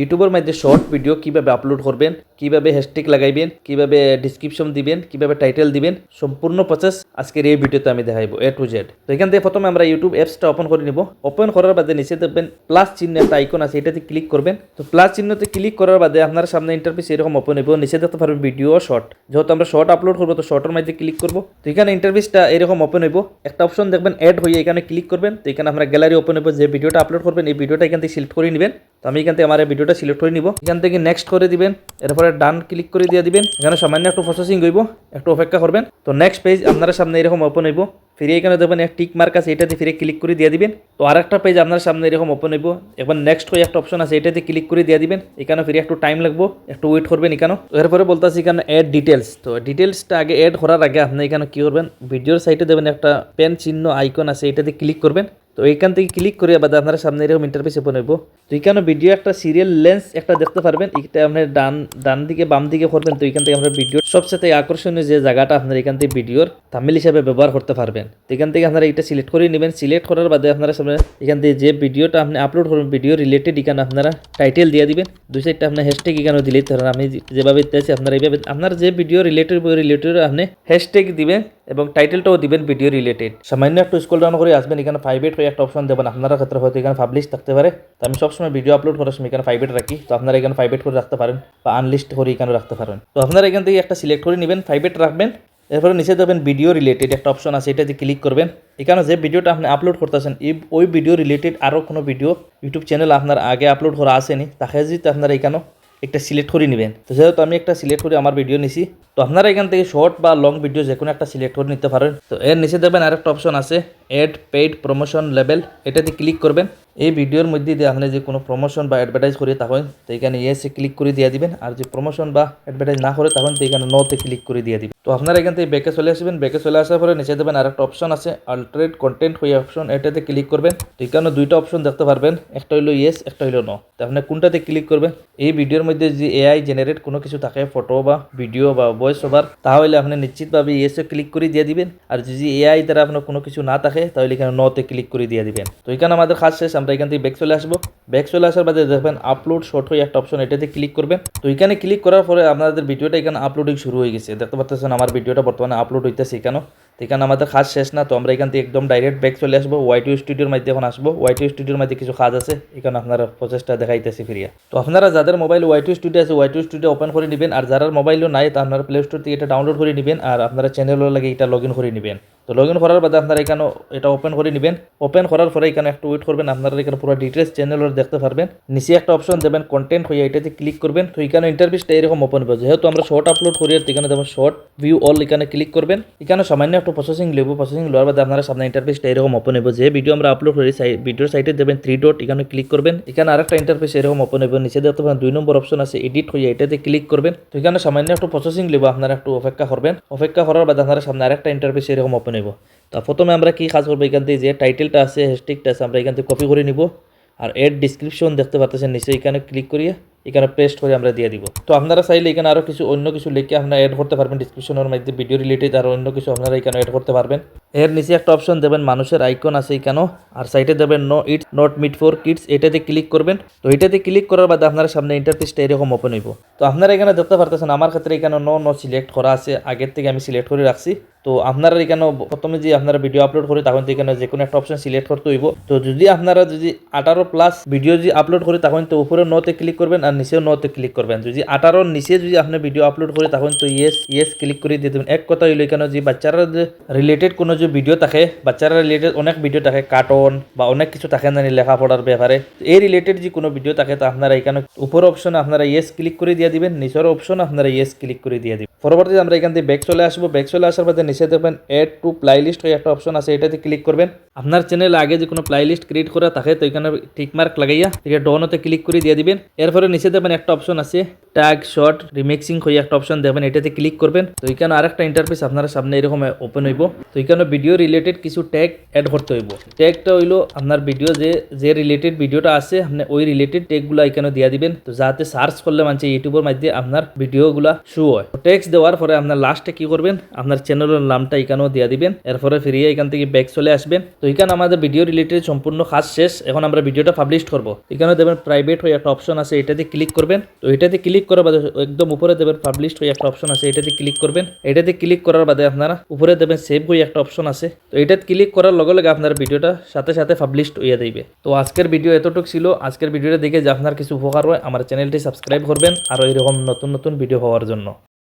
ইউটিউবের মধ্যে short video কীভাবে আপলোড করবেন, কীভাবে হ্যাশট্যাগ লাগাইবেন, কীভাবে ডিসক্রিপশন দিবেন, কীভাবে টাইটেল দিবেন, সম্পূর্ণ প্রসেস আজকের এই ভিডিওতে আমি দেখাইবো এ টু জেড তো এখান থেকে প্রথমে আমরা ইউটিউব অ্যাপসটা ওপেন করে নিব। ওপেন করার বাদে নিচে দেখবেন প্লাস চিহ্ন একটা আইকন আছে, এটাতে ক্লিক করবেন। তো প্লাস চিহ্নতে ক্লিক করার বাদে আপনার সামনে ইন্টারফেস এরকম ওপেন হইব, নিচে দেখতে পারবেন ভিডিও শর্ট যেহেতু আমরা শর্ট আপলোড করব, তো শর্টের মধ্যে ক্লিক করব। তো এখানে ইন্টারফেসটা এরকম ওপেন হইব। একটা অপশন দেখবেন অ্যাড হয়ে এখানে ক্লিক করবেন। তো এখানে আমরা গ্যালারি ওপেন হইব, যে ভিডিওটা আপলোড করবেন, এই ভিডিওটা এখান থেকে সিলেক্ট করে নেবেন। তো আমি এখান থেকে আমার এই ভিডিওটা সিলেক্ট করে নিব। এখান থেকে নেক্সট করে দিবেন। এরপরে ডান ক্লিক করে দিয়ে দিবেন। এখানে সামান্য একটু প্রসেসিং হইব, একটু অপেক্ষা করবেন। তো নেক্সট পেজ আপনার সামনে এরকম ওপেন হইব। ফিরে এখানে দেখবেন এক টিক মার্ক আছে, এটাতে ফিরে ক্লিক করে দিয়ে দিবেন। তো আর একটা পেজ আপনার সামনে এরকম ওপেন হইব। এবার নেক্সট হয়ে একটা অপশন আছে, এটাতে ক্লিক করে দিয়ে দিবেন। এখানে ফিরে একটু টাইম লাগবো, একটু ওয়েট করবেন এখানে এরপরে বলতেছি এখানে অ্যাড ডিটেলস তো ডিটেলসটা আগে অ্যাড করার আগে আপনি এখানে কি করবেন? ভিডিওর সাইটে দেবেন একটা পেন চিহ্ন আইকন আছে, এটাতে ক্লিক করবেন। তো এইখান থেকে ক্লিক করে বাদে আপনার সামনে এরকম ইন্টারফেস ওপেন হইব। তো এখানে ভিডিও একটা সিরিয়াল লেন্স একটা দেখতে পারবেন। এটা আপনার ডান ডান দিকে, বাম দিকে করবেন, তো এখান থেকে আপনার ভিডিও সবচেয়ে আকর্ষণীয় যে জায়গাটা আপনার এখান থেকে ভিডিওর থামিল হিসাবে ব্যবহার করতে পারবেন। তো এখান থেকে আপনারা এটা সিলেক্ট করে নেবেন। সিলেক্ট করার বাদে আপনারা সামনে এখান থেকে যে ভিডিওটা আপনি আপলোড করবেন ভিডিও রিলেটেড এখানে আপনারা টাইটেল দিয়ে দিবেন। দুই সাইডটা আপনার হ্যাশট্যাগ এখানে দিলেই ধরেন। আমি যেভাবে দিতেছি আপনারা এইভাবে, আপনার যে ভিডিও রিলেটেড রিলেটেড আপনি হ্যাশট্যাগ দিবেন এবং টাইটেলটাও দিবেন ভিডিও রিলেটেড সামান্য একটু স্কুল ডাউন করে আসবেন। এখানে এইট হয়ে একটা অপশন দেবেন। আপনারা ক্ষেত্রে হয়তো এখানে পাবলিশ থাকতে পারে। তো আমি সবসময় ভিডিও আপলোড করার সময় এখানে ফাইভ এইট রাখি। তো আপনারা এখানে ফাইভ এইট করে রাখতে পারেন বা আনলিস্ট করে এখানে রাখতে পারেন। তো আপনারা এখান থেকে একটা সিলেক্ট করে নেবেন ফাইভ এইট রাখবেন। এরপরে নিচে দেবেন ভিডিও রিলেটেড একটা অপশন আছে, এটাতে ক্লিক করবেন। এখানে যে ভিডিওটা আপনি আপলোড করতেছেন ওই ভিডিও রিলেটেড আরও কোনো ভিডিও ইউটিউব চ্যানেল আপনার আগে আপলোড করা আসেনি, তাকে যদি আপনারা এখানে একটা সিলেক্ট করে নেবেন। তো সেহেতু আমি একটা সিলেক্ট করে আমার ভিডিও নিছি, তো আপনারা এখান থেকে শর্ট বা লং ভিডিও যে কোনো একটা সিলেক্ট করে নিতে পারেন। তো এর নিচে দেখবেন আরেকটা অপশন আছে অ্যাড পেইড প্রমোশন লেভেল এটাতে ক্লিক করবেন। এই ভিডিওর মধ্যে দিয়ে আপনি যে কোনো প্রমোশন বা অ্যাডভার্টাইজ করে তখন তো এখানে ইয়েসে ক্লিক করে দিয়ে দিবেন। আর যে প্রমোশন বা অ্যাডভার্টাইজ না করে তখন তো এখানে নোতে ক্লিক করে দিয়ে দিবেন। তো আপনারা এখান থেকে ব্যাকে চলে আসবেন। ব্যাকে চলে আসার পরে নিচে দেবেন আরেকটা অপশন আছে আল্টারেট কন্টেন্ট হয়ে অপশন এটাতে ক্লিক করবেন। তো এখানে দুইটা অপশন দেখতে পারবেন। একটা হইল ইয়েস একটা হইল নো তো আপনি কোনটাতে ক্লিক করবেন? এই ভিডিওর মধ্যে যে এআই জেনারেট কোনো কিছু থাকে ফটো বা ভিডিও বা ভয়েস ওভার তাহলে আপনি নিশ্চিতভাবে ইয়েসে ক্লিক করে দিয়ে দিবেন। আর যদি এআই দ্বারা আপনার কোনো কিছু না থাকে, তাহলে এখানে নতে ক্লিক করে দিয়ে দিবেন। তো এখানে আমাদের কাজ শেষ, আমরা এখান থেকে ব্যাক চলে আসব। ব্যাক চলে আসার বাদে দেখবেন আপলোড শর্ট হয়ে একটা অপশন এটাতে ক্লিক করবেন। তো এখানে ক্লিক করার পরে আপনাদের ভিডিওটা এখানে আপলোডিং শুরু হয়ে গেছে। দেখতে পাচ্ছেন আমার ভিডিওটা বর্তমানে আপলোড হইতেছে তো এখানে আমাদের কাজ শেষ না, তো আমরা এখান থেকে একদম ডাইরেক্ট ব্যাক চলে আসব। ওয়াইটি স্টুডিওর মধ্যে এখন আসব। ওয়াইটি স্টুডিওর মধ্যে কিছু কাজ আছে, এখানে আপনারা প্রচেষ্টা দেখাইতেছি ফিরিয়া। তো আপনারা যাদের মোবাইল ওয়াইটি স্টুডিও আছে ওয়াইটি স্টুডিও ওপেন করে নেবেন। আর যারা মোবাইলও নাই, তা আপনারা প্লে স্টোর থেকে এটা ডাউনলোড করে নেবেন। আর আপনারা চ্যানেলও লাগে এটা লগ ইন করে নেবেন। তো লগ ইন করার বাদে আপনারা এখানে এটা ওপেন করে নেবেন। ওপেন করার পরে এখানে একটু ওয়েট করবেন, আপনারা এখানে পুরো ডিটেলস চ্যানেলের দেখতে পারবেন। নিচে একটা অপশন দেবেন কন্টেন্ট হয়ে এটাতে ক্লিক করবেন। তো এখানে ইন্টারভিউসটা এরকম ওপেন হবে যেহেতু আমরা শর্ট আপলোড করি আর এখানে দেবেন শর্ট ভিউ অল এখানে ক্লিক করবেন। এখানে সামান্য একটু প্রসেসিং নেব। প্রসেসিং লওয়ার বাদে আপনারা সামনে ইন্টারভিউসটা এরকম ওপেন হবে যে ভিডিও আমরা আপলোড করি ভিডিওর সাইটে দেবেন থ্রি ডট এখানে ক্লিক করবেন। এখানে আরেকটা ইন্টারফেস এরকম ওপেন হবে নিচে দেখতে পাবেন দুই নম্বর অপশন আছে এডিট হয়ে এটাতে ক্লিক করবেন। তো এখানে সামান্য একটু প্রসেসিং নেব, আপনারা একটু অপেক্ষা করবেন। অপেক্ষা করার বাদে আপনারা সামনে আরেকটা ইন্টারফেস এরকম ওপেন হইব তো প্রথমে আমরা কি কাজ করব? এখান থেকে যে টাইটেলটা আছে হ্যাশট্যাগটা আছে, আমরা এখান থেকে কপি করে নিব। আর এড ডিসক্রিপশন দেখতে পাচ্ছেন নিচে, এখানে ক্লিক করিয়ে, এখানে পেস্ট করে আমরা দিয়ে দিব। তো আপনারা চাইলে এখানে আরও কিছু অন্য কিছু লিখে আপনারা অ্যাড করতে পারবেন ডিসক্রিপশনের মধ্যে ভিডিও রিলেটেড আর অন্য কিছু আপনারা এখানে অ্যাড করতে পারবেন। এর নিচে একটা অপশন দেবেন, মানুষের আইকন আছে এখানেও আর সাইডে দেবেন no it's not made for kids এটাতে ক্লিক করবেন। তো এটাতে ক্লিক করার বাদে আপনার সামনে ইন্টারফেসটা এরকম ওপেন হইব। তো আপনারা এখানে দেখতে পারতেছেন, আমার ক্ষেত্রে এখানে নো নো সিলেক্ট করা আছে, আগের থেকে আমি সিলেক্ট করে রাখছি। তো আপনারা এখানে প্রথমে যে আপনারা ভিডিও আপলোড করি, তখন এখানে যে কোনো একটা অপশন সিলেক্ট করতে হইব। তো যদি আপনারা যদি আঠারো প্লাস ভিডিও যদি আপলোড করি, তখন তো উপরে নোতে ক্লিক করবেন আর নিচেও নোতে ক্লিক করবেন। যদি আঠারোর নিচে যদি আপনি ভিডিও আপলোড করি, তখন তো ইয়েস ইয়েস ক্লিক করে দিয়ে দেবেন। এক কথা হইল এখানে যে বাচ্চারা রিলেটেড কোনো যে ভিডিও থাকে, বাচ্চারা রিলেটেড অনেক ভিডিও থাকে কার্টুন বা অনেক কিছু থাকে জানি লেখাপড়ার ব্যাপারে। এই রিলেটেড যে কোনো ভিডিও থাকে, তা আপনারা এখানে উপর অপশন আপনারা ইয়েস ক্লিক করে দিয়ে দিবেন, নিচের অপশন আপনারা ইয়েস ক্লিক করে দিয়ে দিবেন। পরবর্তীতে আমরা এখান থেকে ব্যাক চলে আসব। ব্যাক চলে আসার পরে নিচে দেখবেন এড টু প্লাইলিস্ট হয়ে একটা অপশন আছে, এটাতে ক্লিক করবেন। আপনার চ্যানেল আগে যে কোনো প্লাইলিস্ট ক্রিয়েট করা থাকে, তো এখানে টিকমার্ক লাগাইয়া এটা ডনতে ক্লিক করে দিয়ে দিবেন। এরপরে নিচে দেখবেন একটা অপশন আছে ট্যাগ শর্ট রিমিক্সিং হয়ে একটা অপশন দেবেন এটাতে ক্লিক করবেন। তো এখানে আরেকটা ইন্টারফেস আপনার সামনে এরকম ওপেন হইব। তো এখানে ভিডিও রিলেটেড কিছু ট্যাগ অ্যাড করতে হইব। ট্যাগটা হইল আপনার ভিডিও যে যে রিলেটেড ভিডিওটা আছে, আপনি ওই রিলেটেড ট্যাগগুলো এখানে দিয়া দিবেন, তো যাতে সার্চ করলে মানে ইউটিউবের মাধ্যমে আপনার ভিডিওগুলা শু হয়। ট্যাক্স দেওয়ার পরে আপনার লাস্টে কি করবেন, আপনার চ্যানেলের নামটা এখানেও দিয়া দিবেন, এরপরে ফিরিয়ে এখান থেকে ব্যাক চলে আসবেন। তো এখানে আমাদের ভিডিও রিলেটেড সম্পূর্ণ কাজ শেষ, এখন আমরা ভিডিওটা পাবলিশ করব। এখানে দেবেন প্রাইভেট হয়ে একটা অপশন আছে, এটাতে ক্লিক করবেন। তো এটাতে ক্লিক করার বাদে একদম উপরে দেবেন পাবলিশ হয়ে একটা অপশন আছে, এটাতে ক্লিক করবেন। এটাতে ক্লিক করার বাদে আপনারা উপরে দেবেন সেভ হয়ে একটা অপশন আছে। তো এটাত ক্লিক করার লগে লগে আপনার ভিডিওটা সাথে সাথে পাবলিশড হয়ে যাইবে। তো আজকের ভিডিও এতটুকু ছিল। আজকের ভিডিওটা দেখে যে আপনার কিছু উপকার হয়, আমার চ্যানেলটি সাবস্ক্রাইব করবেন। আর এরকম নতুন নতুন ভিডিও পাওয়ার জন্য।